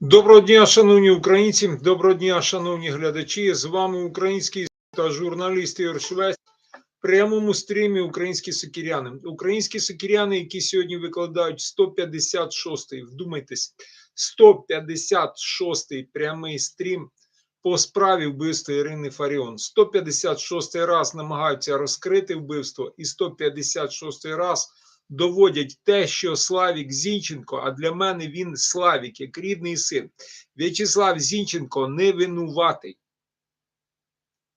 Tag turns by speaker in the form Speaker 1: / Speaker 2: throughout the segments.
Speaker 1: Доброго дня, шановні українці, доброго дня, шановні глядачі. З вами український та журналіст Ігор Швець. В прямому стрімі українські сокіряни. Українські сокіряни, які сьогодні викладають 156-й, вдумайтесь, 156-й прямий стрім по справі вбивства Ірини Фаріон. 156 раз намагаються розкрити вбивство, і 156 раз доводять те, що Славік Зінченко, а для мене він Славік, як рідний син. В'ячеслав Зінченко не винуватий.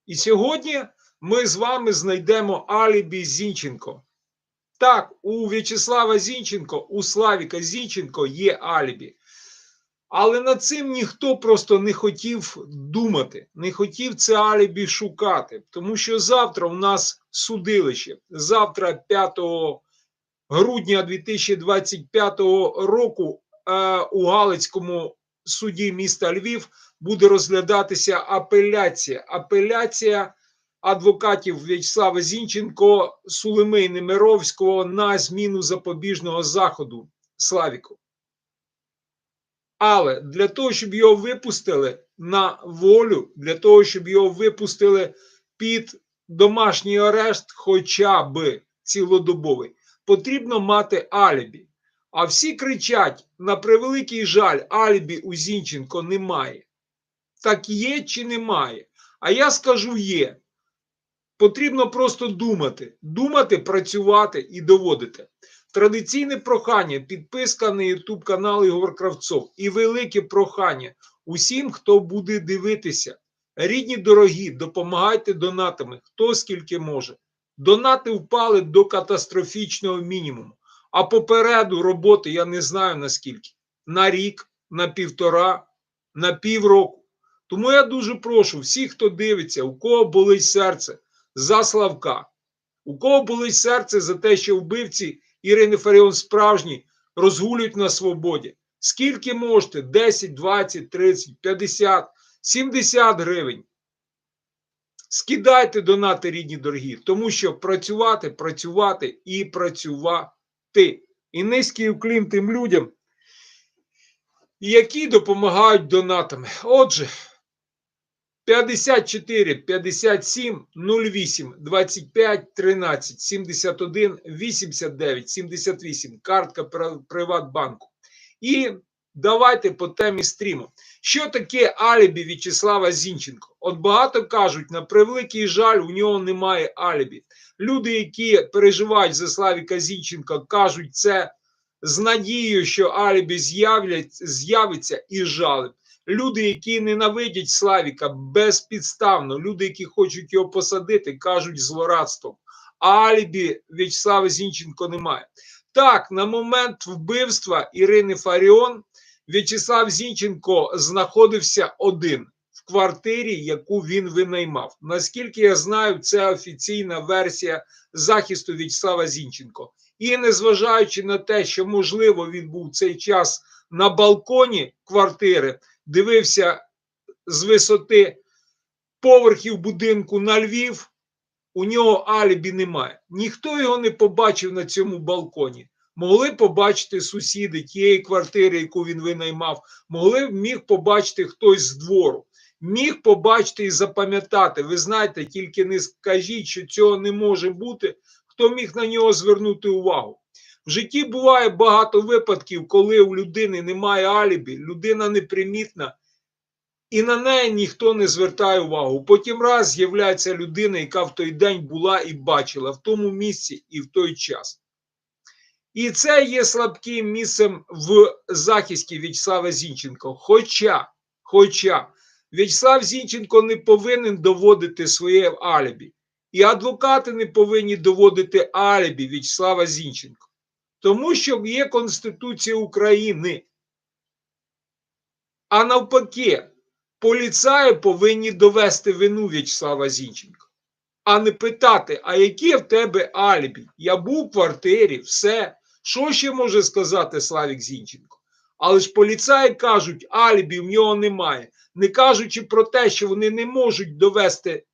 Speaker 1: І сьогодні ми з вами знайдемо алібі Зінченко. Так, у В'ячеслава Зінченко, у Славіка Зінченко є алібі. Але над цим ніхто просто не хотів думати, не хотів це алібі шукати, тому що завтра у нас судилище. Завтра, 5 грудня 2025 року, е, у Галицькому суді міста Львів буде розглядатися апеляція. Апеляція адвокатів В'ячеслава Зінченко, Сулеми Немировського на зміну запобіжного заходу Славіку. Але для того, щоб його випустили на волю, для того, щоб його випустили під домашній арешт, хоча б цілодобовий, потрібно мати алібі. А всі кричать: на превеликий жаль, алібі у Зінченко немає. Так є чи немає? А я скажу є. Потрібно просто думати, думати, працювати і доводити. Традиційне прохання, підписка на YouTube канал Ігор Кравцов і велике прохання усім, хто буде дивитися. Рідні дорогі, допомагайте донатами, хто скільки може. Донати впали до катастрофічного мінімуму. А попереду роботи я не знаю наскільки. На рік, на півтора, на півроку. Тому я дуже прошу всіх, хто дивиться, у кого болить серце за Славка, у кого болить серце за те, що вбивці Ірини Фаріон справжні розгулюють на свободі. Скільки можете? 10, 20, 30, 50, 70 гривень. Скидайте донати, рідні дорогі, тому що працювати, працювати і працювати. І низький уклін тим людям, які допомагають донатами. Отже, 54 57 08 25 13 71 89 78. Картка Приватбанку. І давайте по темі стріму. Що таке алібі В'ячеслава Зінченко? От багато кажуть, на превеликий жаль, у нього немає алібі. Люди, які переживають за Славіка Зінченка, кажуть це з надією, що алібі з'явиться і жалем. Люди, які ненавидять Славіка безпідставно, люди, які хочуть його посадити, кажуть злорадством. А алібі В'ячеслава Зінченко немає. Так, на момент вбивства Ірини Фаріон В'ячеслав Зінченко знаходився один в квартирі, яку він винаймав. Наскільки я знаю, це офіційна версія захисту В'ячеслава Зінченко. І незважаючи на те, що можливо він був цей час на балконі квартири, дивився з висоти поверхів будинку на Львів. У нього алібі немає. Ніхто його не побачив на цьому балконі. Могли побачити сусіди тієї квартири, яку він винаймав, могли міг побачити хтось з двору, міг побачити і запам'ятати. Ви знаєте, тільки не скажіть, що цього не може бути. Хто міг на нього звернути увагу? В житті буває багато випадків, коли у людини немає алібі, людина непримітна, і на неї ніхто не звертає увагу. Потім раз з'являється людина, яка в той день була і бачила в тому місці і в той час. І це є слабким місцем в захисті В'ячеслава Зінченко. Хоча, хоча В'ячеслав Зінченко не повинен доводити своє алібі. І адвокати не повинні доводити алібі В'ячеслава Зінченко. Тому що є Конституція України. А навпаки, поліцаї повинні довести вину В'ячеслава Зінченка, а не питати, а яке в тебе алібі? Я був в квартирі, все. Що ще може сказати Славік Зінченко? Але ж поліцаї кажуть, алібі в нього немає, не кажучи про те, що вони не можуть довести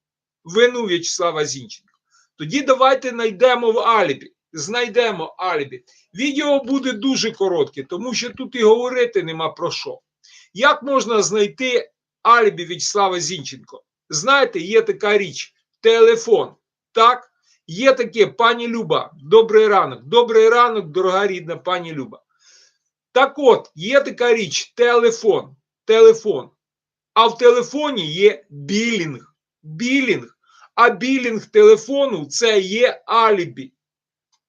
Speaker 1: вину В'ячеслава Зінченка. Тоді давайте знайдемо в алібі. Знайдемо алібі. Відео буде дуже коротке, тому що тут і говорити нема про що. Як можна знайти алібі В'ячеслава Зінченко? Знаєте, є така річ: телефон. Так, є таке, пані Люба. Добрий ранок. Добрий ранок, дорога рідна пані Люба. Так от, є така річ: телефон. Телефон. А в телефоні є білінг. Білінг. А білінг телефону це є алібі.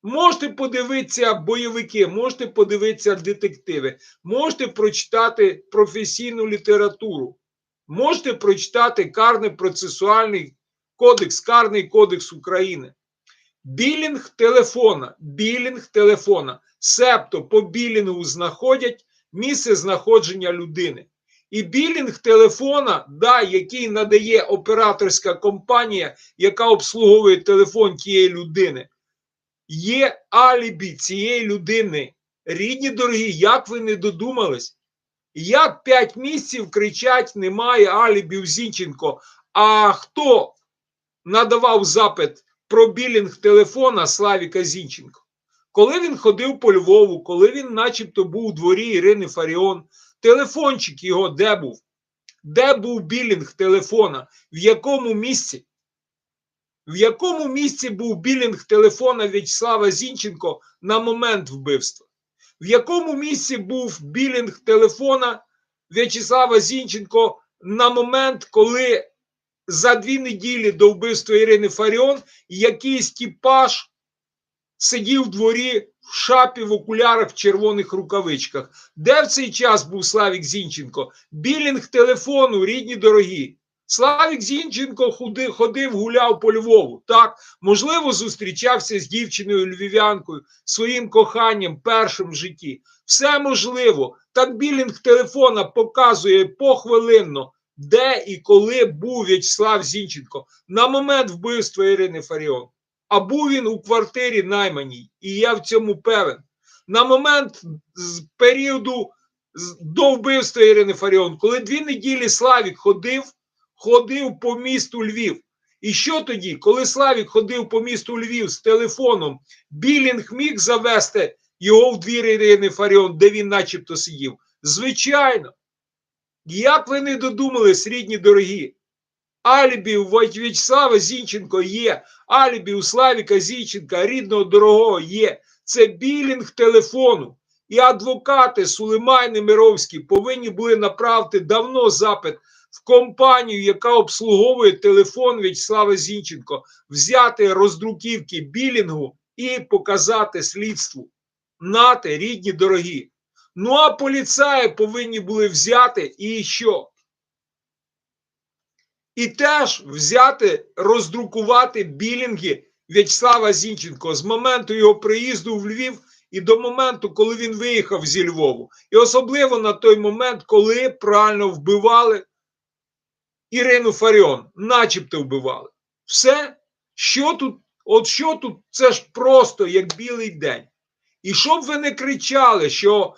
Speaker 1: Можете подивитися бойовики, можете подивитися детективи, можете прочитати професійну літературу, можете прочитати карний процесуальний кодекс, карний кодекс України. Білінг телефона, білінг телефона, себто по білінгу знаходять місце знаходження людини. І білінг телефона, да, який надає операторська компанія, яка обслуговує телефон тієї людини, є алібі цієї людини. Рідні дорогі, як ви не додумались? Як п'ять місяців кричать, немає алібів Зінченко. А хто надавав запит про білінг телефона Славіка Зінченко? Коли він ходив по Львову, коли він начебто був у дворі Ірини Фаріон, телефончик його де був? Де був білінг телефона? В якому місці? В якому місці був білінг телефона В'ячеслава Зінченко на момент вбивства? В якому місці був білінг телефона В'ячеслава Зінченко на момент, коли за дві неділі до вбивства Ірини Фаріон якийсь тіпаж сидів в дворі в шапі, в окулярах, в червоних рукавичках? Де в цей час був Славік Зінченко? Білінг телефону, рідні дорогі. Славік Зінченко ходив, ходив, гуляв по Львову. Так, можливо, зустрічався з дівчиною львів'янкою, своїм коханням, першим в житті. Все можливо. Так білінг телефона показує похвилинно, де і коли був В'ячеслав Зінченко на момент вбивства Ірини Фаріон. А був він у квартирі найманій, і я в цьому певен. На момент з періоду до вбивства Ірини Фаріон, коли дві неділі Славік ходив ходив по місту Львів. І що тоді, коли Славік ходив по місту Львів з телефоном, Білінг міг завести його в двір Ірини Фаріон, де він начебто сидів? Звичайно. Як ви не додумались, рідні дорогі? Алібі у В'ячеслава Зінченко є, алібі у Славіка Зінченка, рідного дорогого є. Це білінг телефону. І адвокати Сулейман і Мировський повинні були направити давно запит в компанію, яка обслуговує телефон В'ячеслава Зінченко, взяти роздруківки білінгу і показати слідству. Нате, рідні дорогі. Ну а поліцаї повинні були взяти і що? І теж взяти, роздрукувати білінги В'ячеслава Зінченко з моменту його приїзду в Львів і до моменту, коли він виїхав зі Львову. І особливо на той момент, коли правильно вбивали Ірину Фаріон, начебто вбивали. Все, що тут, от що тут, це ж просто як білий день. І щоб ви не кричали, що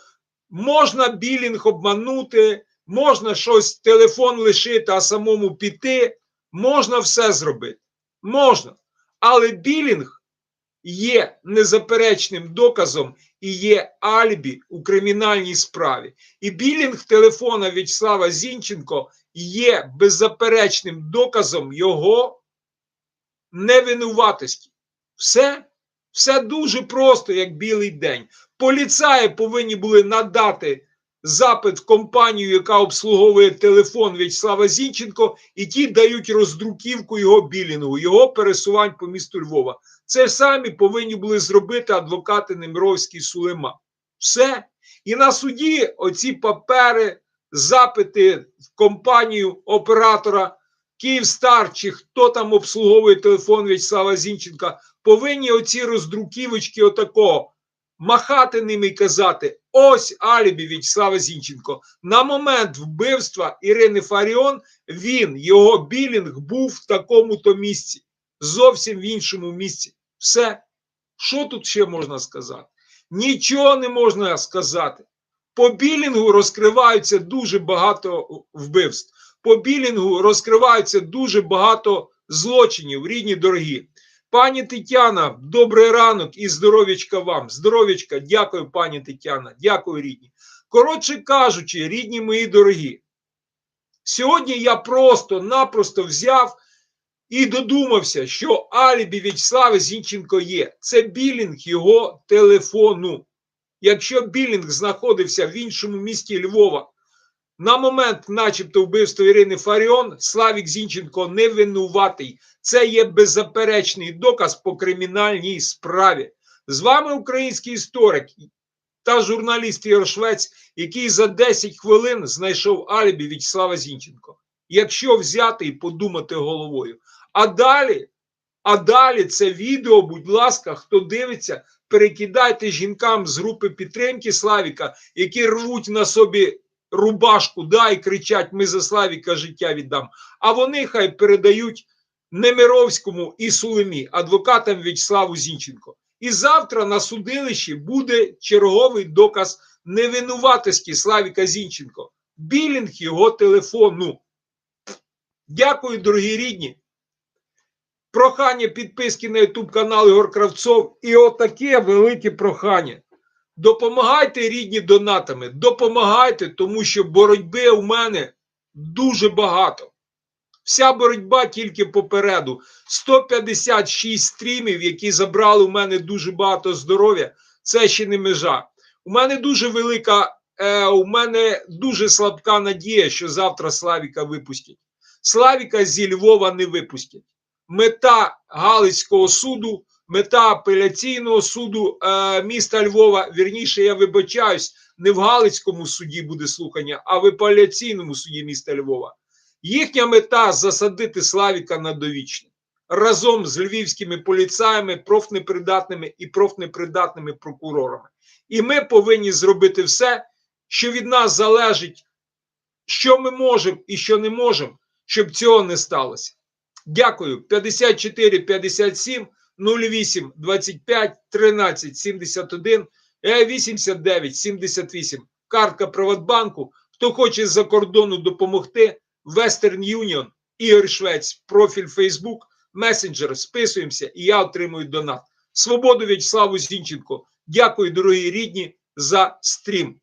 Speaker 1: можна білінг обманути, можна щось телефон лишити, а самому піти, можна все зробити. Можна. Але білінг є незаперечним доказом і є альбі у кримінальній справі. І білінг телефона В'ячеслава Зінченко є беззаперечним доказом його невинуватості. Все, все дуже просто, як білий день. Поліцаї повинні були надати запит в компанію, яка обслуговує телефон В'ячеслава Зінченко, і ті дають роздруківку його білінгу, його пересувань по місту Львова. Це самі повинні були зробити адвокати Немировський Сулема. Все. І на суді оці папери, запити в компанію оператора Київстар чи хто там обслуговує телефон В'ячеслава Зінченка, повинні оці роздруківочки отакого махати ними і казати: ось алібі В'ячеслава Зінченко. На момент вбивства Ірини Фаріон він, його білінг, був в такому-то місці, зовсім в іншому місці. Все. Що тут ще можна сказати? Нічого не можна сказати. По білінгу розкриваються дуже багато вбивств. По білінгу розкриваються дуже багато злочинів, рідні дорогі. Пані Тетяна, добрий ранок і здоров'ячка вам. Здоров'ячка, дякую, пані Тетяна, дякую, рідні. Коротше кажучи, рідні мої дорогі, сьогодні я просто-напросто взяв і додумався, що алібі В'ячеслава Зінченко є. Це білінг його телефону. Якщо білінг знаходився в іншому місті Львова, на момент, начебто, вбивства Ірини Фаріон, Славік Зінченко не винуватий. Це є беззаперечний доказ по кримінальній справі. З вами український історик та журналіст Ігор Швець, який за 10 хвилин знайшов алібі В'ячеслава Зінченко. Якщо взяти і подумати головою. А далі, а далі це відео, будь ласка, хто дивиться, перекидайте жінкам з групи підтримки Славіка, які рвуть на собі рубашку, да, і кричать: Ми за Славіка життя віддам. А вони хай передають Немировському і Сулемі, адвокатам В'ячеславу Зінченко. І завтра на судилищі буде черговий доказ невинуватості Славіка Зінченко. Білінг його телефону. Дякую, дорогі рідні. Прохання підписки на YouTube канал Ігор Кравцов. І отаке велике прохання. Допомагайте рідні донатами, допомагайте, тому що боротьби у мене дуже багато. Вся боротьба тільки попереду. 156 стрімів, які забрали у мене дуже багато здоров'я. Це ще не межа. У мене дуже велика, е, у мене дуже слабка надія, що завтра Славіка випустять. Славіка зі Львова не випустять. Мета Галицького суду, мета апеляційного суду е, міста Львова. Вірніше, я вибачаюсь, не в Галицькому суді буде слухання, а в апеляційному суді міста Львова. Їхня мета засадити Славіка на довічне разом з львівськими поліцаями, профнепридатними і профнепридатними прокурорами. І ми повинні зробити все, що від нас залежить, що ми можемо і що не можемо, щоб цього не сталося. Дякую. 54 57 08 25 13 71 89 78. Картка Приватбанку. Хто хоче з-за кордону допомогти, Western Union, Ігор Швець, профіль Facebook, месенджер, списуємося, і я отримую донат. Свободу В'ячеславу Зінченко. Дякую, дорогі рідні, за стрім.